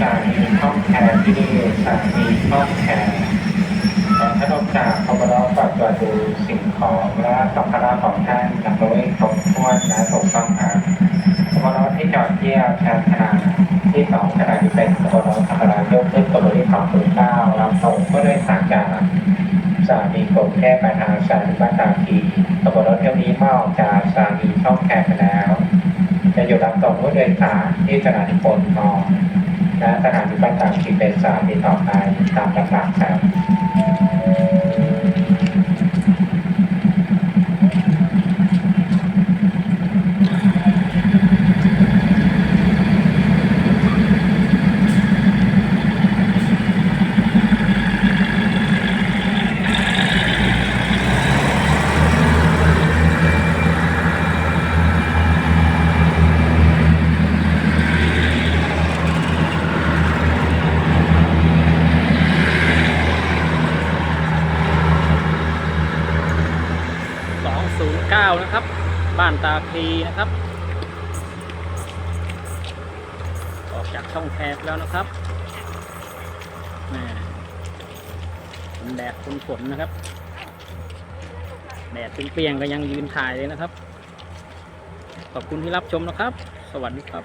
สถานีช่องแคร์ที่นี่สถานีช่องแคร์ถ้าต้องจากขบวนฝากตรวจดูสิ่งของและสัมภาระของท่านอย่างโดยครบถ้วนและถูกต้องครับขบวนที่จอดเที่ยบชานชนาที่สองขณะที่เป็นขบวนธรรมดายกขึ้นขบวนที่สองศูนย์เก้ารับส่งผู้โดยสารจากสถานีกรุงเทพไปทางสถานีบ้านตาคีขบวนรถเที่ยวนี้เมื่อออกจากสถานีช่องแคร์ไปแล้วจะอยู่รับส่งผู้โดยสารที่สถานีโพนทอง และสถานีบ้านตางคีเป็นสถานีต่อไปตามลำดับครับ 09 นะครับ บ้านตาพีนะครับ ออกจากช่องแคบแล้วนะครับแหม่ฝนแดดฝนฝนนะครับ แดดเปรียงก็ยังยืนถ่ายเลยนะครับ ขอบคุณที่รับชมนะครับ สวัสดีครับ